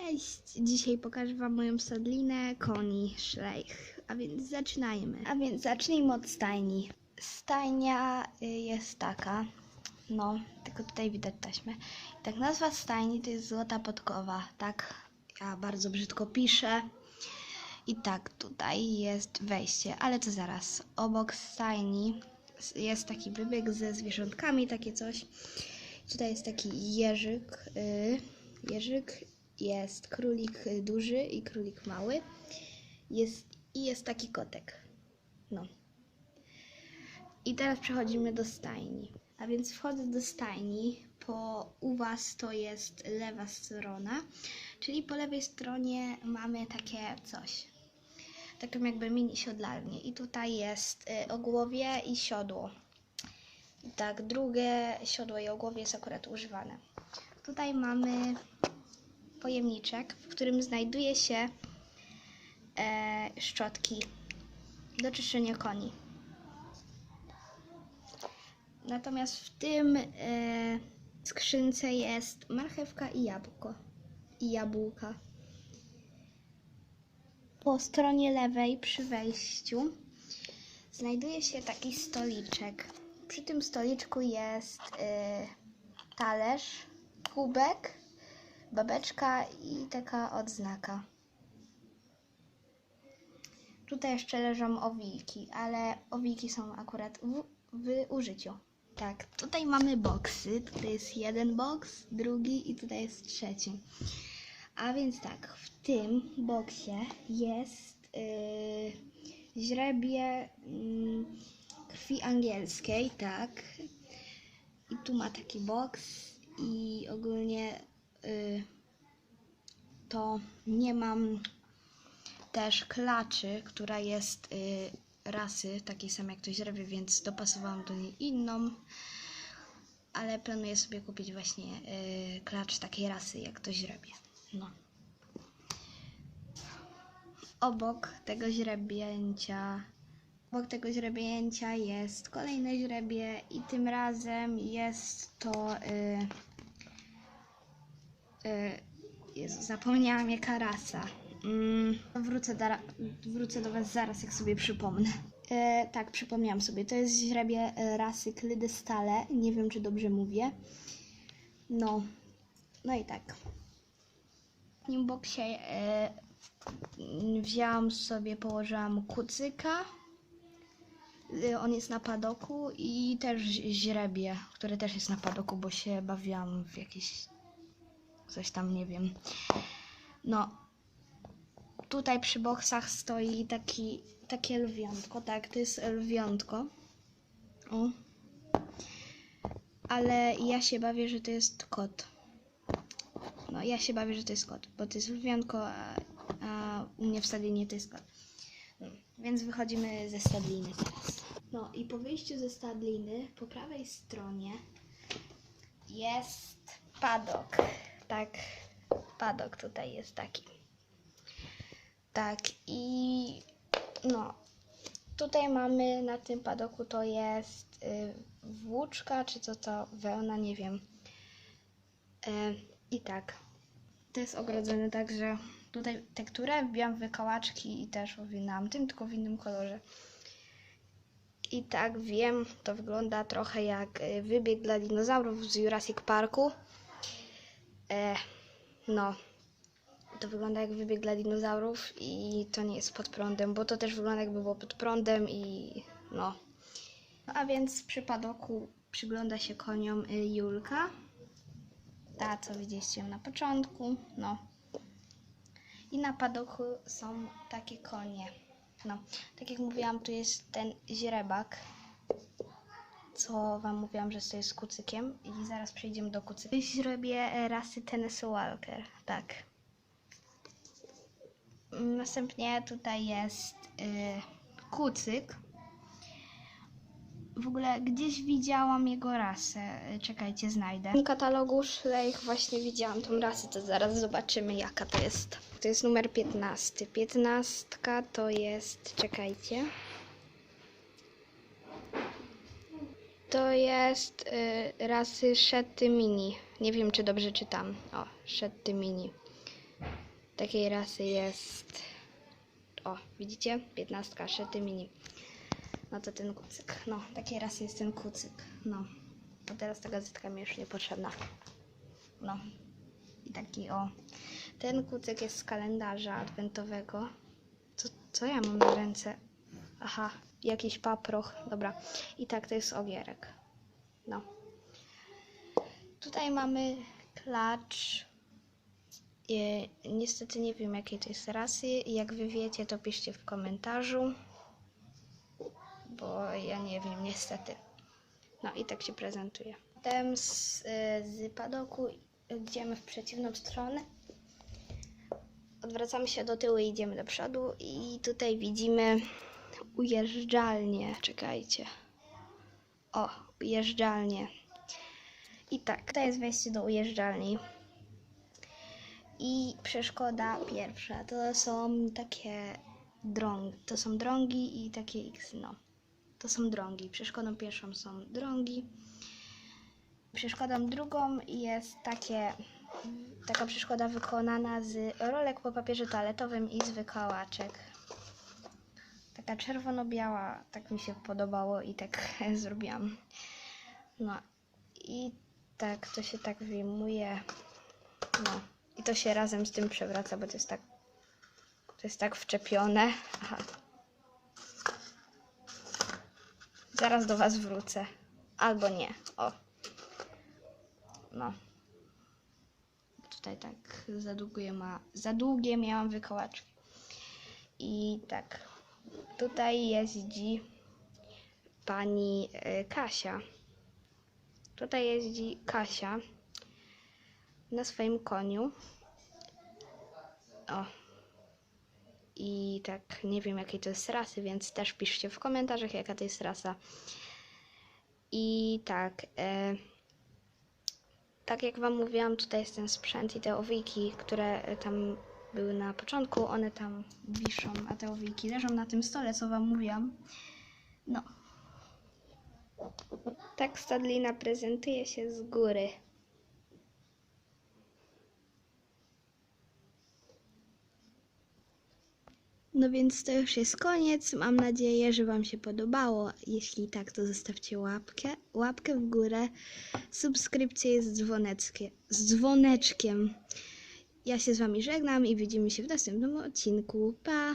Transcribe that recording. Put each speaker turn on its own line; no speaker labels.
Cześć! Dzisiaj pokażę Wam moją sadlinę koni szlejch. A więc zaczynajmy. A więc zacznijmy od stajni. Stajnia y, jest taka, no, tylko tutaj widać taśmę. I tak nazwa stajni to jest Złota Podkowa, tak? Ja bardzo brzydko piszę. I tak, tutaj jest wejście, ale to zaraz. Obok stajni jest taki wybieg ze zwierzątkami, takie coś. Tutaj jest taki jeżyk. y, jeżyk, jest królik duży i królik mały. Jest, I jest taki kotek. No. I teraz przechodzimy do stajni. A więc wchodzę do stajni. Po u Was to jest lewa strona, czyli po lewej stronie mamy takie coś. Taką jakby mini siodlarnię. I tutaj jest y, ogłowie i siodło. Tak, drugie siodło i ogłowie jest akurat używane. Tutaj mamy pojemniczek, w którym znajduje się e, szczotki do czyszczenia koni. Natomiast w tym e, skrzynce jest marchewka i jabłko. I jabłka. Po stronie lewej przy wejściu znajduje się taki stoliczek. Przy tym stoliczku jest e, talerz, kubek, babeczka i taka odznaka. Tutaj jeszcze leżą owiki, ale owiki są akurat w, w użyciu. Tak, tutaj mamy boksy. Tutaj jest jeden boks, drugi i tutaj jest trzeci. A więc tak, w tym boksie jest yy, źrebie yy, krwi angielskiej, tak. I tu ma taki boks i ogólnie to nie mam też klaczy, która jest y, rasy takiej samej jak to źrebie, więc dopasowałam do niej inną. Ale planuję sobie kupić właśnie y, klacz takiej rasy jak to źrebie. No. Obok tego źrebięcia Obok tego źrebięcia jest kolejne źrebie i tym razem jest to y, y, Jezu, zapomniałam jaka rasa. Mm, wrócę, do, wrócę do Was zaraz, jak sobie przypomnę. E, tak, przypomniałam sobie. To jest źrebie e, rasy Klydestale. Nie wiem, czy dobrze mówię. No, no i tak. W nim boksie e, wzięłam sobie, położyłam kucyka. Y, On jest na padoku i też źrebie, które też jest na padoku, bo się bawiłam w jakieś coś tam, nie wiem. No, tutaj przy boksach stoi taki, takie lwiątko, tak, to jest lwiątko. O. Ale ja się bawię, że to jest kot. No, ja się bawię, że to jest kot, bo to jest lwiątko, a, a u mnie w stadlinie to jest kot. No, więc wychodzimy ze stadliny teraz. No i po wyjściu ze stadliny, po prawej stronie jest padok. Tak, padok tutaj jest taki. Tak, i no, tutaj mamy na tym padoku to jest y, włóczka, czy co to, wełna, nie wiem. E, I tak, to jest ogrodzone tak, że tutaj tekturę wbijam w wykałaczki i też owinęłam tym, tylko w innym kolorze. I tak wiem, to wygląda trochę jak y, wybieg dla dinozaurów z Jurassic Parku. E, no, to wygląda jak wybieg dla dinozaurów i to nie jest pod prądem, bo to też wygląda jakby było pod prądem i no. no a więc przy padoku przygląda się koniom y, Julka. Ta, co widzieliście na początku, no. I na padoku są takie konie. No, tak jak mówiłam, tu jest ten źrebak, co wam mówiłam, że to jest kucykiem i zaraz przejdziemy do kucyka. Źrebie e, rasy Tennessee Walker, tak. Następnie tutaj jest y, kucyk. W ogóle gdzieś widziałam jego rasę. Y, Czekajcie, znajdę. W katalogu Szlejch właśnie widziałam tą rasę, to zaraz zobaczymy jaka to jest. To jest numer 15. 15 to jest, czekajcie. To jest y, rasy Shetty Mini. Nie wiem, czy dobrze czytam. O, Shetty Mini. takiej rasy jest. O, widzicie? 15 szyty mini. No to ten kucyk. No, takiej rasy jest ten kucyk. No. A teraz ta gazetka mi już niepotrzebna. No. I taki o. Ten kucyk jest z kalendarza adwentowego. Co, co ja mam na ręce? Aha, jakiś paproch. Dobra. I tak, to jest ogierek. No. Tutaj mamy klacz. E, niestety nie wiem jakiej to jest rasy. Jak wy wiecie, to piszcie w komentarzu. Bo ja nie wiem niestety. No i tak się prezentuje. Potem z, z padoku idziemy w przeciwną stronę. Odwracamy się do tyłu i idziemy do przodu. I tutaj widzimy ujeżdżalnię. Czekajcie. O, ujeżdżalnię. I tak, tutaj jest wejście do ujeżdżalni. I przeszkoda pierwsza to są takie drągi. To są drągi i takie X, no. To są drągi. Przeszkodą pierwszą są drągi. Przeszkodą drugą jest takie, taka przeszkoda wykonana z rolek po papierze toaletowym i z wykałaczek. Taka czerwono-biała, tak mi się podobało i tak zrobiłam. No i tak to się tak wyjmuje. No i to się razem z tym przewraca, bo to jest tak to jest tak wczepione. Aha. Zaraz do Was wrócę. Albo nie. O. No. Tutaj tak za długie, ma, za długie miałam wykołaczki. I tak. Tutaj jeździ pani y, Kasia. Tutaj jeździ Kasia na swoim koniu. O. I tak nie wiem jakiej to jest rasy, więc też piszcie w komentarzach jaka to jest rasa. I tak. E, tak jak Wam mówiłam, tutaj jest ten sprzęt i te owijki, które e, tam były na początku, one tam wiszą, a te owijki leżą na tym stole, co Wam mówiłam. No. Tak stadlina prezentuje się z góry. No więc to już jest koniec. Mam nadzieję, że Wam się podobało. Jeśli tak, to zostawcie łapkę, łapkę w górę, subskrypcję dzwoneckie, z dzwoneczkiem. Ja się z Wami żegnam i widzimy się w następnym odcinku. Pa!